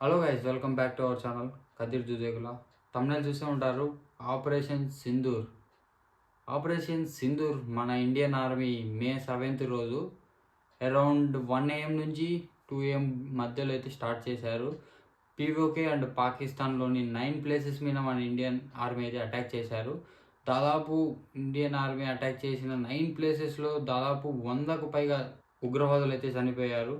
Hello guys welcome back to our channel Kadir జుజేగుల తమిళ చూసే ఉంటారు ఆపరేషన్ సింధూర్ ఆపరేషన్ సింధూర్ మన ఇండియన్ ఆర్మీ మే సెవెంత్ రోజు అరౌండ్ వన్ ఏఎం నుంచి టూ ఏఎం మధ్యలో అయితే స్టార్ట్ చేశారు. పీఓకే అండ్ పాకిస్తాన్లోని నైన్ ప్లేసెస్ మీద మన ఇండియన్ ఆర్మీ అయితే అటాక్ చేశారు. దాదాపు ఇండియన్ ఆర్మీ అటాక్ చేసిన నైన్ ప్లేసెస్లో దాదాపు వందకు పైగా ఉగ్రవాదులు అయితే చనిపోయారు.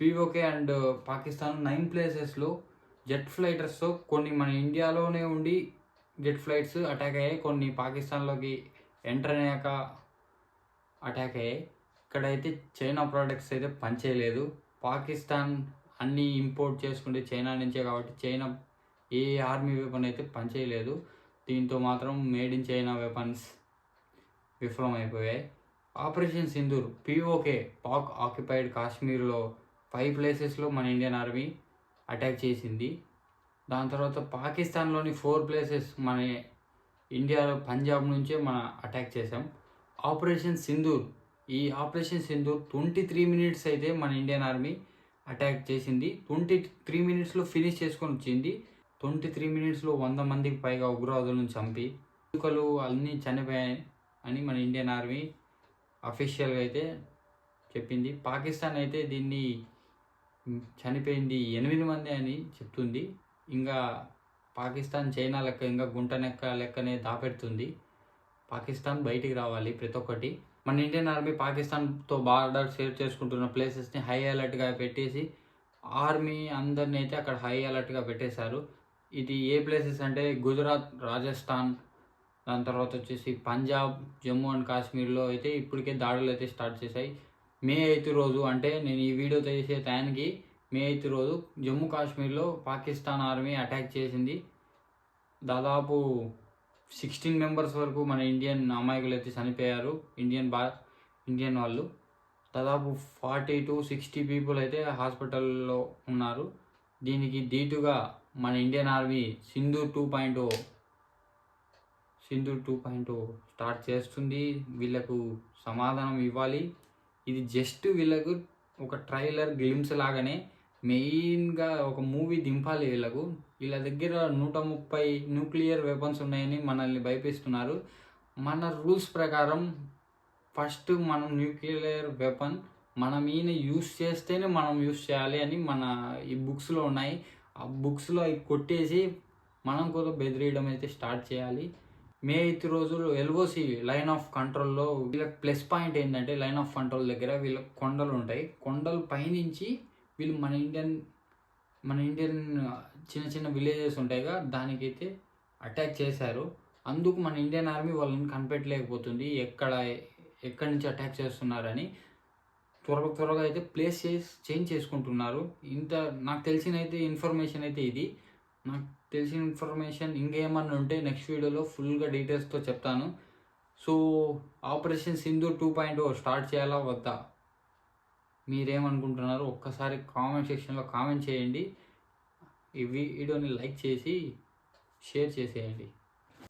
పీఓకే అండ్ పాకిస్తాన్ నైన్ ప్లేసెస్లో జెట్ ఫ్లైటర్స్తో కొన్ని మన ఇండియాలోనే ఉండి జెట్ ఫ్లైట్స్ అటాక్ అయ్యాయి. కొన్ని పాకిస్తాన్లోకి ఎంటర్ అయ్యాక అటాక్ అయ్యాయి. ఇక్కడైతే చైనా ప్రోడక్ట్స్ అయితే పనిచేయలేదు. పాకిస్తాన్ అన్నీ ఇంపోర్ట్ చేసుకుంటే చైనా నుంచే కాబట్టి చైనా ఏ ఆర్మీ వెపన్ అయితే పనిచేయలేదు. దీంతో మాత్రం made in China weapons విఫలమైపోయాయి. Operation Sindoor PoK Pak occupied కాశ్మీర్లో ఫైవ్ ప్లేసెస్లో మన ఇండియన్ ఆర్మీ అటాక్ చేసింది. దాని తర్వాత పాకిస్తాన్లోని ఫోర్ ప్లేసెస్ మన ఇండియాలో పంజాబ్ నుంచే మన అటాక్ చేసాం ఆపరేషన్ సింధూర్ ఈ operation Sindoor twenty three minutes అయితే మన ఇండియన్ ఆర్మీ అటాక్ చేసింది. ట్వంటీ త్రీ మినిట్స్లో ఫినిష్ చేసుకొని వచ్చింది. ట్వంటీ త్రీ మినిట్స్లో వంద మందికి పైగా ఉగ్రవాదులను చంపి ఎలుకలు అన్నీ చనిపోయాయి అని మన ఇండియన్ ఆర్మీ అఫీషియల్గా అయితే చెప్పింది. పాకిస్తాన్ అయితే దీన్ని చనిపోయింది ఎనిమిది మంది అని చెప్తుంది. ఇంకా పాకిస్తాన్ చైనా లెక్క ఇంకా గుంట నెక్క లెక్కనే దాపెడుతుంది. పాకిస్తాన్ బయటికి రావాలి ప్రతి ఒక్కటి. మన ఇండియన్ ఆర్మీ పాకిస్తాన్తో బార్డర్ షేర్ చేసుకుంటున్న ప్లేసెస్ని హై అలర్ట్గా పెట్టేసి ఆర్మీ అందరిని అయితే అక్కడ హై అలర్ట్గా పెట్టేశారు. ఇది ఏ ప్లేసెస్ అంటే గుజరాత్ రాజస్థాన్ దాని తర్వాత వచ్చేసి పంజాబ్ జమ్మూ అండ్ కాశ్మీర్లో అయితే ఇప్పటికే దాడులు అయితే స్టార్ట్ చేశాయి. మే ఎయిత్ రోజు అంటే నేను ఈ వీడియో చేసే టైంకి మే ఎయిత్ రోజు జమ్మూ కాశ్మీర్లో పాకిస్తాన్ ఆర్మీ అటాక్ చేసింది. దాదాపు సిక్స్టీన్ మెంబర్స్ వరకు మన ఇండియన్ అమాయకులు అయితే చనిపోయారు. ఇండియన్ బా ఇండియన్ వాళ్ళు. దాదాపు ఫార్టీ టు సిక్స్టీ పీపుల్ అయితే హాస్పిటల్లో ఉన్నారు. దీనికి దీటుగా మన Indian army Sindhu two point O Sindoor two point O start చేస్తుంది. వీళ్ళకు సమాధానం ఇవ్వాలి. ఇది జస్ట్ వీళ్ళకు ఒక ట్రైలర్ గ్లిమ్స్ లాగానే మెయిన్గా ఒక మూవీ దింపాలి వీళ్ళకు. వీళ్ళ దగ్గర నూట ముప్పై న్యూక్లియర్ వెపన్స్ ఉన్నాయని మనల్ని భయపిస్తున్నారు. మన రూల్స్ ప్రకారం ఫస్ట్ మనం న్యూక్లియర్ వెపన్ మనం ఈయన యూస్ చేస్తేనే మనం యూస్ చేయాలి అని మన ఈ బుక్స్లో ఉన్నాయి. ఆ బుక్స్లో అవి కొట్టేసి మనం కూడా బెదిరేయడం అయితే స్టార్ట్ చేయాలి. మే ఎయిత్ రోజు ఎల్ఓసి లైన్ ఆఫ్ కంట్రోల్లో వీళ్ళకి ప్లస్ పాయింట్ ఏంటంటే లైన్ ఆఫ్ కంట్రోల్ దగ్గర వీళ్ళకి కొండలు ఉంటాయి. కొండలు పైనుంచి వీళ్ళు మన ఇండియన్ మన ఇండియన్ చిన్న చిన్న విలేజెస్ ఉంటాయిగా దానికైతే అటాక్ చేశారు. అందుకు మన ఇండియన్ ఆర్మీ వాళ్ళని కనిపెట్టలేకపోతుంది. ఎక్కడ ఎక్కడి నుంచి అటాక్ చేస్తున్నారని త్వరగా త్వరగా అయితే ప్లేస్ చేసి చేంజ్ చేసుకుంటున్నారు. ఇంత నాకు తెలిసిన అయితే ఇన్ఫర్మేషన్ అయితే ఇది. నాకు తెలిసిన ఇన్ఫర్మేషన్ ఇంకేమన్నా ఉంటే నెక్స్ట్ వీడియోలో ఫుల్గా డీటెయిల్స్తో చెప్తాను. So operation Sindhu two point O start చేయాలా వద్దా? మీరేమనుకుంటున్నారు ఒక్కసారి కామెంట్ సెక్షన్లో కామెంట్ చేయండి. ఈ వీడియోని లైక్ చేసి షేర్ చేసేయండి.